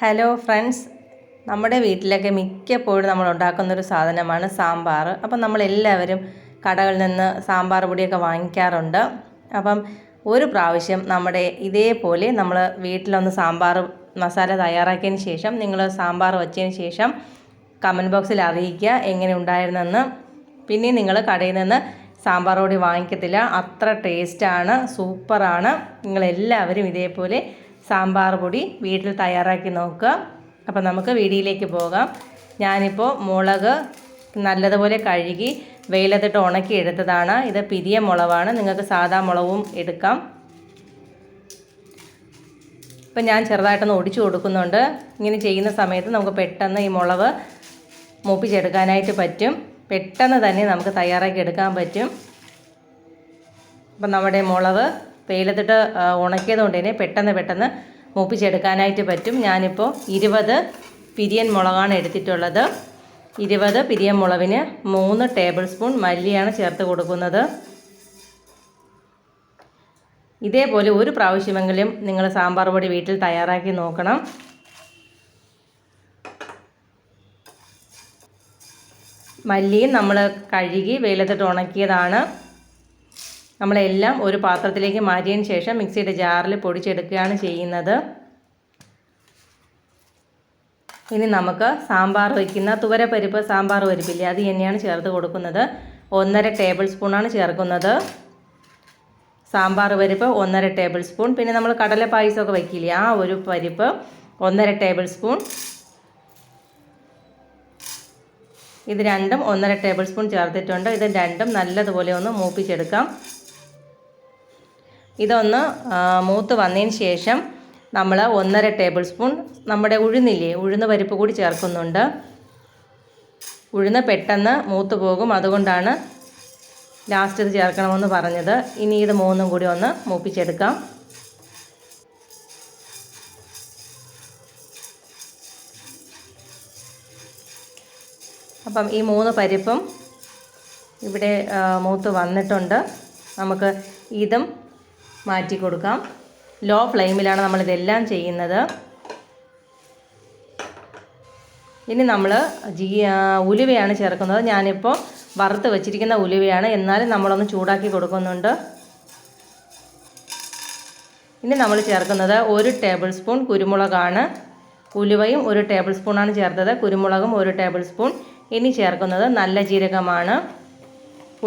Hello friends നമ്മുടെ വീട്ടിലൊക്കെ മിക്കപ്പോഴും നമ്മൾ ഉണ്ടാക്കുന്നൊരു സാധനമാണ് സാമ്പാർ. അപ്പം നമ്മളെല്ലാവരും കടകളിൽ നിന്ന് സാമ്പാർ പൊടിയൊക്കെ വാങ്ങിക്കാറുണ്ട്. അപ്പം ഒരു പ്രാവശ്യം നമ്മുടെ ഇതേപോലെ നമ്മൾ വീട്ടിലൊന്ന് സാമ്പാർ മസാല തയ്യാറാക്കിയതിന് ശേഷം നിങ്ങൾ സാമ്പാർ വെച്ചതിന് ശേഷം കമന്റ് ബോക്സിൽ അറിയിക്കുക എങ്ങനെ ഉണ്ടായിരുന്നെന്ന്. പിന്നെ നിങ്ങൾ കടയിൽ നിന്ന് സാമ്പാർ പൊടി വാങ്ങിക്കത്തില്ല. അത്ര ടേസ്റ്റാണ് സൂപ്പറാണ് നിങ്ങളെല്ലാവരും ഇതേപോലെ സാമ്പാർ പൊടി വീട്ടിൽ തയ്യാറാക്കി നോക്കുക. അപ്പോൾ നമുക്ക് വീഡിയോയിലേക്ക് പോകാം. ഞാനിപ്പോൾ മുളക് നല്ലതുപോലെ കഴുകി വെയിലത്തിട്ട് ഉണക്കി എടുത്തതാണ്. ഇത് പിരിയ മുളവാണ്. നിങ്ങൾക്ക് സാധാ മുളകും എടുക്കാം. ഇപ്പം ഞാൻ ചെറുതായിട്ടൊന്ന് ഒടിച്ചു കൊടുക്കുന്നുണ്ട്. ഇങ്ങനെ ചെയ്യുന്ന സമയത്ത് നമുക്ക് പെട്ടെന്ന് ഈ മുളക് മൂപ്പിച്ചെടുക്കാനായിട്ട് പറ്റും. പെട്ടെന്ന് തന്നെ നമുക്ക് തയ്യാറാക്കി എടുക്കാൻ പറ്റും. അപ്പം നമ്മുടെ മുളക് വെയിലത്തിട്ട് ഉണക്കിയത് കൊണ്ട് തന്നെ പെട്ടെന്ന് പെട്ടെന്ന് മൂപ്പിച്ചെടുക്കാനായിട്ട് പറ്റും. ഞാനിപ്പോൾ ഇരുപത് പിരിയൻ മുളകാണ് എടുത്തിട്ടുള്ളത്. ഇരുപത് പിരിയൻ മുളകിന് മൂന്ന് ടേബിൾ സ്പൂൺ മല്ലിയാണ് ചേർത്ത് കൊടുക്കുന്നത്. ഇതേപോലെ ഒരു പ്രാവശ്യമെങ്കിലും നിങ്ങൾ സാമ്പാർ പൊടി വീട്ടിൽ തയ്യാറാക്കി നോക്കണം. മല്ലിയും നമ്മൾ കഴുകി വെയിലത്തിട്ട് ഉണക്കിയതാണ്. നമ്മളെല്ലാം ഒരു പാത്രത്തിലേക്ക് മാറ്റിയതിന് ശേഷം മിക്സിയുടെ ജാറിൽ പൊടിച്ചെടുക്കുകയാണ് ചെയ്യുന്നത്. ഇനി നമുക്ക് സാമ്പാർ വയ്ക്കുന്ന തുവരപ്പരിപ്പ് സാമ്പാർ പരിപ്പില്ലേ അത് തന്നെയാണ് ചേർത്ത് കൊടുക്കുന്നത്. ഒന്നര ടേബിൾ സ്പൂണാണ് ചേർക്കുന്നത്. സാമ്പാർ പരിപ്പ് ഒന്നര ടേബിൾ സ്പൂൺ. പിന്നെ നമ്മൾ കടല പായസമൊക്കെ വയ്ക്കില്ലേ ആ ഒരു പരിപ്പ് ഒന്നര ടേബിൾ സ്പൂൺ. ഇത് രണ്ടും ഒന്നര ടേബിൾ സ്പൂൺ ചേർത്തിട്ടുണ്ട്. ഇത് രണ്ടും നല്ലതുപോലെ ഒന്ന് മൂപ്പിച്ചെടുക്കാം. ഇതൊന്ന് മൂത്ത് വന്നതിന് ശേഷം നമ്മൾ ഒന്നര ടേബിൾ സ്പൂൺ നമ്മുടെ ഉഴുന്നില്ലേ ഉഴുന്ന് പരിപ്പ് കൂടി ചേർക്കുന്നുണ്ട്. ഉഴുന്ന് പെട്ടെന്ന് മൂത്ത് പോകും. അതുകൊണ്ടാണ് ലാസ്റ്റ് ഇത് ചേർക്കണമെന്ന് പറഞ്ഞത്. ഇനി ഇത് മൂന്നും കൂടി ഒന്ന് മൂപ്പിച്ചെടുക്കാം. അപ്പം ഈ മൂന്ന് പരിപ്പും ഇവിടെ മൂത്ത് വന്നിട്ടുണ്ട്. നമുക്ക് ഇതും മാറ്റി കൊടുക്കാം. ലോ ഫ്ലെയിമിലാണ് നമ്മളിതെല്ലാം ചെയ്യുന്നത്. ഇനി നമ്മൾ ജീ ഉലുവയാണ് ചേർക്കുന്നത്. ഞാനിപ്പോൾ വറുത്ത് വെച്ചിരിക്കുന്ന ഉലുവയാണ്. എന്നാലും നമ്മളൊന്ന് ചൂടാക്കി കൊടുക്കുന്നുണ്ട്. ഇനി നമ്മൾ ചേർക്കുന്നത് ഒരു ടേബിൾ സ്പൂൺ കുരുമുളകാണ്. ഉലുവയും ഒരു ടേബിൾ സ്പൂണാണ് ചേർത്തത്. കുരുമുളകും ഒരു ടേബിൾ സ്പൂൺ. ഇനി ചേർക്കുന്നത് നല്ല ജീരകമാണ്.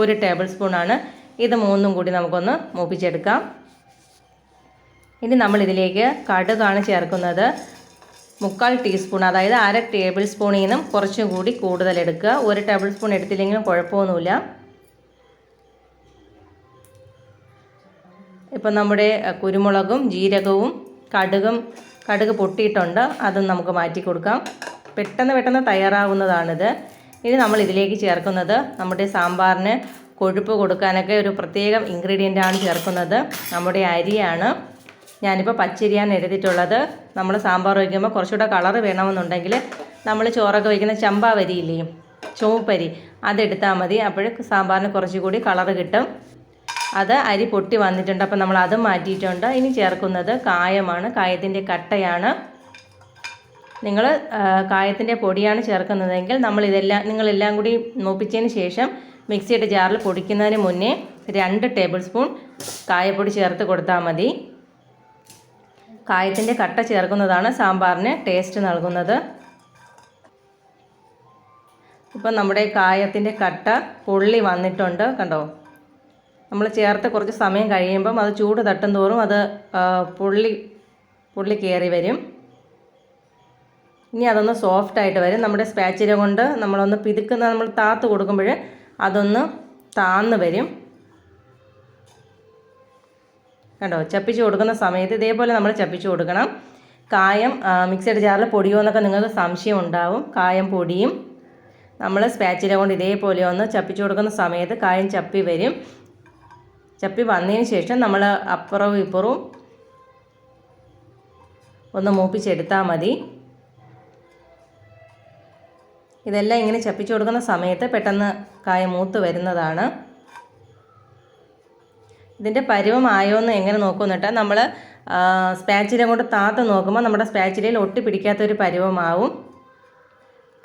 ഒരു ടേബിൾ സ്പൂണാണ്. ഇത് മൂന്നും കൂടി നമുക്കൊന്ന് മൂപ്പിച്ചെടുക്കാം. ഇനി നമ്മൾ ഇതിലേക്ക് കടുകാണ് ചേർക്കുന്നത്. മുക്കാൽ ടീസ്പൂൺ അതായത് അര ടേബിൾ സ്പൂണിൽ നിന്നും കുറച്ചും കൂടി കൂടുതൽ എടുക്കുക. ഒരു ടേബിൾ സ്പൂൺ എടുത്തില്ലെങ്കിലും കുഴപ്പമൊന്നുമില്ല. ഇപ്പം നമ്മുടെ കുരുമുളകും ജീരകവും കടുകും കടുക് പൊട്ടിയിട്ടുണ്ട്. അതും നമുക്ക് മാറ്റി കൊടുക്കാം. പെട്ടെന്ന് പെട്ടെന്ന് തയ്യാറാവുന്നതാണിത്. ഇനി നമ്മൾ ഇതിലേക്ക് ചേർക്കുന്നത് നമ്മുടെ സാമ്പാറിന് കൊഴുപ്പ് കൊടുക്കാനൊക്കെ ഒരു പ്രത്യേകം ഇൻഗ്രീഡിയന്റ് ആണ് ചേർക്കുന്നത്. നമ്മുടെ അരിയാണ്. ഞാനിപ്പോൾ പച്ചരിയാണ് എടുത്തിട്ടുള്ളത്. നമ്മൾ സാമ്പാർ വയ്ക്കുമ്പോൾ കുറച്ചുകൂടെ കളറ് വേണമെന്നുണ്ടെങ്കിൽ നമ്മൾ ചോറൊക്കെ വയ്ക്കുന്ന ചമ്പാവരിയില്ലേ ചുവപ്പരി. അതെടുത്താൽ മതി. അപ്പോൾ സാമ്പാറിന് കുറച്ചുകൂടി കളറ് കിട്ടും. അത് അരി പൊട്ടി വന്നിട്ടുണ്ട്. അപ്പോൾ നമ്മൾ അതും മാറ്റിയിട്ടുണ്ട്. ഇനി ചേർക്കുന്നത് കായമാണ്. കായത്തിന്റെ കട്ടയാണ്. നിങ്ങൾ കായത്തിന്റെ പൊടിയാണ് ചേർക്കുന്നതെങ്കിൽ നമ്മൾ ഇതെല്ലാം നിങ്ങളെല്ലാം കൂടി മൂപ്പിച്ചതിന് ശേഷം മിക്സിയുടെ ജാറിൽ പൊടിക്കുന്നതിന് മുന്നേ രണ്ട് ടേബിൾ സ്പൂൺ കായപ്പൊടി ചേർത്ത് കൊടുത്താൽ മതി. കായത്തിന്റെ കട്ട ചേർക്കുന്നതാണ് സാമ്പാറിന് ടേസ്റ്റ് നൽകുന്നത്. ഇപ്പം നമ്മുടെ കായത്തിന്റെ കട്ട പൊള്ളി വന്നിട്ടുണ്ട് കണ്ടോ? നമ്മൾ ചേർത്ത് കുറച്ച് സമയം കഴിയുമ്പം അത് ചൂട് തട്ടും തോറും അത് പുള്ളി പുള്ളി കയറി വരും. ഇനി അതൊന്ന് സോഫ്റ്റ് ആയിട്ട് വരും. നമ്മുടെ സ്പാച്ചില കൊണ്ട് നമ്മളൊന്ന് പിതുക്കുന്ന നമ്മൾ താത്ത് കൊടുക്കുമ്പോൾ അതൊന്ന് താന്ന് വരും. കണ്ടോ? ചപ്പിച്ച് കൊടുക്കുന്ന സമയത്ത് ഇതേപോലെ നമ്മൾ ചപ്പിച്ച് കൊടുക്കണം. കായം മിക്സഡ് ജാറിൽ പൊടിയോ എന്നൊക്കെ നിങ്ങൾക്ക് സംശയം ഉണ്ടാവും. കായം പൊടിയും നമ്മൾ സ്പാച്ചില കൊണ്ട് ഇതേപോലെ ഒന്ന് ചപ്പിച്ച് കൊടുക്കുന്ന സമയത്ത് കായം ചപ്പി വരും. ചപ്പി വന്നതിന് ശേഷം നമ്മൾ അപ്പുറവും ഇപ്പുറവും ഒന്ന് മൂപ്പിച്ചെടുത്താൽ മതി. ഇതെല്ലാം ഇങ്ങനെ ചപ്പിച്ച് കൊടുക്കുന്ന സമയത്ത് പെട്ടെന്ന് കായ മൂത്ത് വരുന്നതാണ്. ഇതിന്റെ പരിവമായോ എന്ന് എങ്ങനെ നോക്കുന്നിട്ട് നമ്മൾ സ്പാച്ചില കൊണ്ട് താത്ത് നോക്കുമ്പോൾ നമ്മുടെ സ്പാച്ചിലയിൽ ഒട്ടി പിടിക്കാത്തൊരു പരിവമാവും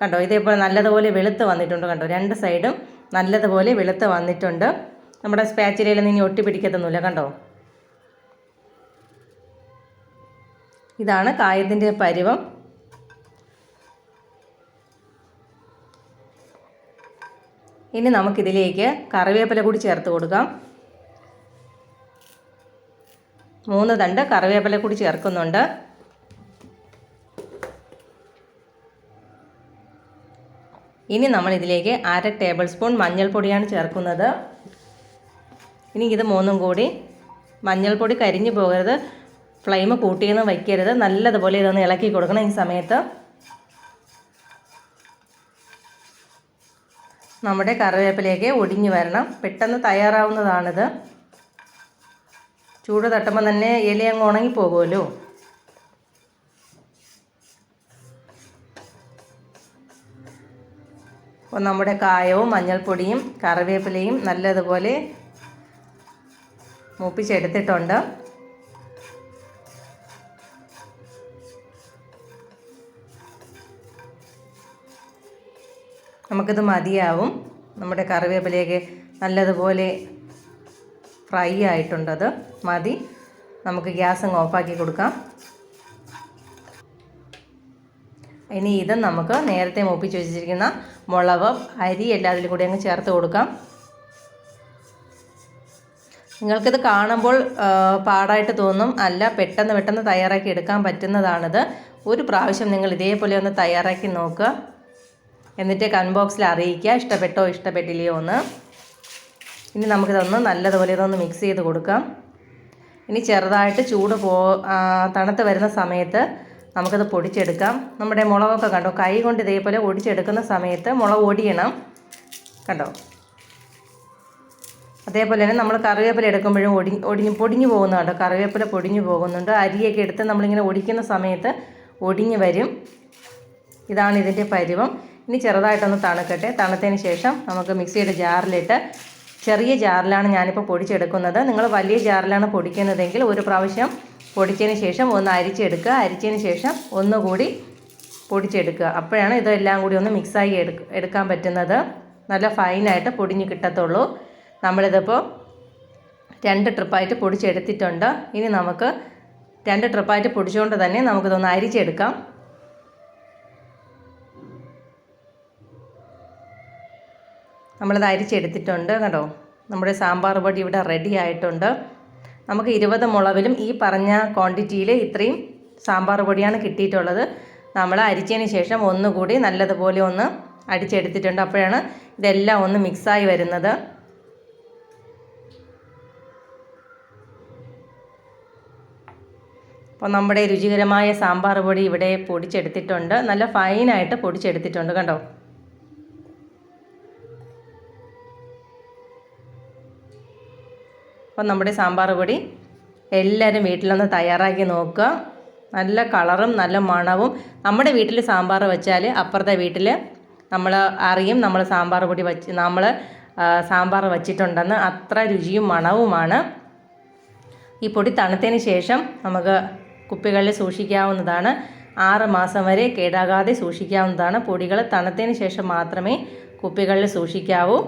കണ്ടോ? ഇതേപോലെ നല്ലതുപോലെ വെളുത്ത് വന്നിട്ടുണ്ട് കണ്ടോ? രണ്ട് സൈഡും നല്ലതുപോലെ വെളുത്ത് വന്നിട്ടുണ്ട്. നമ്മുടെ സ്പാച്ചിലയിൽ നിന്ന് ഇനി ഒട്ടി പിടിക്കത്തൊന്നുമില്ല കണ്ടോ? ഇതാണ് കായത്തിന്റെ പരിവം ഇനി നമുക്കിതിലേക്ക് കറിവേപ്പില കൂടി ചേർത്ത് കൊടുക്കാം. മൂന്ന് തണ്ട് കറിവേപ്പില കൂടി ചേർക്കുന്നുണ്ട്. ഇനി നമ്മൾ ഇതിലേക്ക് അര ടേബിൾ സ്പൂൺ മഞ്ഞൾപ്പൊടിയാണ് ചേർക്കുന്നത്. ഇനി ഇത് മൂന്നും കൂടി മഞ്ഞൾപ്പൊടി കരിഞ്ഞു പോകരുത്. ഫ്ലെയിം കൂട്ടിയൊന്നും വയ്ക്കരുത്. നല്ലതുപോലെ ഇതൊന്ന് ഇളക്കി കൊടുക്കണം ഈ സമയത്ത്. നമ്മുടെ കറിവേപ്പിലേക്ക് ഒടിഞ്ഞു വരണം. പെട്ടെന്ന് തയ്യാറാവുന്നതാണിത്. ചൂട് തട്ടുമ്പോൾ തന്നെ ഇല അങ്ങ് ഉണങ്ങി പോകുമല്ലോ. അപ്പോൾ നമ്മുടെ കായവും മഞ്ഞൾപ്പൊടിയും കറിവേപ്പിലയും നല്ലതുപോലെ മൂപ്പിച്ചെടുത്തിട്ടുണ്ട്. നമുക്കിത് മതിയാവും. നമ്മുടെ കറിവേപ്പിലയൊക്കെ നല്ലതുപോലെ ഫ്രൈ ആയിട്ടുണ്ടത്. മതി. നമുക്ക് ഗ്യാസ് അങ്ങ് ഓഫാക്കി കൊടുക്കാം. ഇനി ഇത് നമുക്ക് നേരത്തെ മൂപ്പിച്ച് വെച്ചിരിക്കുന്ന മുളക് അരി എല്ലാത്തിലും കൂടി അങ്ങ് ചേർത്ത് കൊടുക്കാം. നിങ്ങൾക്കിത് കാണുമ്പോൾ പാടായിട്ട് തോന്നും. അല്ല പെട്ടെന്ന് പെട്ടെന്ന് തയ്യാറാക്കി എടുക്കാൻ പറ്റുന്നതാണിത്. ഒരു പ്രാവശ്യം നിങ്ങൾ ഇതേപോലെ ഒന്ന് തയ്യാറാക്കി നോക്കുക എന്നിട്ട് കൺബോക്സിൽ ബോക്സിൽ അറിയിക്കുക ഇഷ്ടപ്പെട്ടോ ഇഷ്ടപ്പെട്ടില്ലയോ എന്ന്. ഇനി നമുക്കിതൊന്ന് നല്ലതുപോലെ ഇതൊന്ന് മിക്സ് ചെയ്ത് കൊടുക്കാം. ഇനി ചെറുതായിട്ട് ചൂട് പോ തണുത്ത് വരുന്ന സമയത്ത് നമുക്കത് പൊടിച്ചെടുക്കാം. നമ്മുടെ മുളകൊക്കെ കണ്ടോ കൈ കൊണ്ട് ഇതേപോലെ ഒടിച്ചെടുക്കുന്ന സമയത്ത് മുളക് ഒടിയണം കണ്ടോ? അതേപോലെ തന്നെ നമ്മൾ കറിവേപ്പില എടുക്കുമ്പോഴും ഒടി ഒടിഞ്ഞ് പൊടിഞ്ഞു പോകുന്നുണ്ട് കറിവേപ്പില പൊടിഞ്ഞു പോകുന്നുണ്ട്. അരിയൊക്കെ എടുത്ത് നമ്മളിങ്ങനെ ഒടിക്കുന്ന സമയത്ത് ഒടിഞ്ഞു വരും. ഇതാണ് ഇതിന്റെ പരുവം. ഇനി ചെറുതായിട്ടൊന്ന് തണുക്കട്ടെ. തണുത്തതിന് ശേഷം നമുക്ക് മിക്സിയുടെ ജാറിലിട്ട് ചെറിയ ജാറിലാണ് ഞാനിപ്പോൾ പൊടിച്ചെടുക്കുന്നത്. നിങ്ങൾ വലിയ ജാറിലാണ് പൊടിക്കുന്നതെങ്കിൽ ഒരു പ്രാവശ്യം പൊടിച്ചതിന് ശേഷം ഒന്ന് അരിച്ചെടുക്കുക. അരിച്ചതിന് ശേഷം ഒന്നുകൂടി പൊടിച്ചെടുക്കുക. അപ്പോഴാണ് ഇതെല്ലാം കൂടി ഒന്ന് മിക്സായി എടുക്ക എടുക്കാൻ പറ്റുന്നത്. നല്ല ഫൈനായിട്ട് പൊടിഞ്ഞ് കിട്ടത്തുള്ളൂ. നമ്മളിതിപ്പോൾ രണ്ട് ട്രിപ്പായിട്ട് പൊടിച്ചെടുത്തിട്ടുണ്ട്. ഇനി നമുക്ക് രണ്ട് ട്രിപ്പായിട്ട് പൊടിച്ചുകൊണ്ട് തന്നെ നമുക്കിതൊന്ന് അരിച്ചെടുക്കാം. നമ്മളത് അരിച്ചെടുത്തിട്ടുണ്ട് കേട്ടോ നമ്മുടെ സാമ്പാർ പൊടി ഇവിടെ റെഡി ആയിട്ടുണ്ട്. നമുക്ക് ഇരുപത് മുളവിലും ഈ പറഞ്ഞ ക്വാണ്ടിറ്റിയിൽ ഇത്രയും സാമ്പാർ പൊടിയാണ് കിട്ടിയിട്ടുള്ളത്. നമ്മൾ അരിച്ചതിന് ശേഷം ഒന്നുകൂടി നല്ലതുപോലെ ഒന്ന് അടിച്ചെടുത്തിട്ടുണ്ട്. അപ്പോഴാണ് ഇതെല്ലാം ഒന്ന് മിക്സായി വരുന്നത്. അപ്പോൾ നമ്മുടെ രുചികരമായ സാമ്പാർ പൊടി ഇവിടെ പൊടിച്ചെടുത്തിട്ടുണ്ട്. നല്ല ഫൈനായിട്ട് പൊടിച്ചെടുത്തിട്ടുണ്ട് കണ്ടോ? അപ്പം നമ്മുടെ സാമ്പാർ പൊടി എല്ലാവരും വീട്ടിലൊന്ന് തയ്യാറാക്കി നോക്കുക. നല്ല കളറും നല്ല മണവും. നമ്മുടെ വീട്ടിൽ സാമ്പാർ വെച്ചാൽ അപ്പുറത്തെ വീട്ടിൽ നമ്മൾ അറിയും നമ്മൾ സാമ്പാർ പൊടി വച്ച് നമ്മൾ സാമ്പാർ വച്ചിട്ടുണ്ടെന്ന് അത്ര രുചിയും മണവുമാണ്. ഈ പൊടി തണുത്തതിന് ശേഷം നമുക്ക് കുപ്പികളിൽ സൂക്ഷിക്കാവുന്നതാണ്. ആറ് മാസം വരെ കേടാകാതെ സൂക്ഷിക്കാവുന്നതാണ്. പൊടികൾ തണുത്തതിന് ശേഷം മാത്രമേ കുപ്പികളിൽ സൂക്ഷിക്കാവൂ.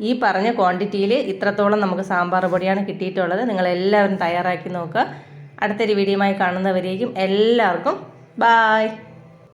ഈ പറഞ്ഞ ക്വാണ്ടിറ്റിയിൽ ഇത്രത്തോളം നമുക്ക് സാമ്പാർ പൊടിയാണ് കിട്ടിയിട്ടുള്ളത്. നിങ്ങളെല്ലാവരും തയ്യാറാക്കി നോക്കുക. അടുത്തൊരു വീഡിയോയുമായി കാണുന്നവരേക്കും എല്ലാവർക്കും ബായ്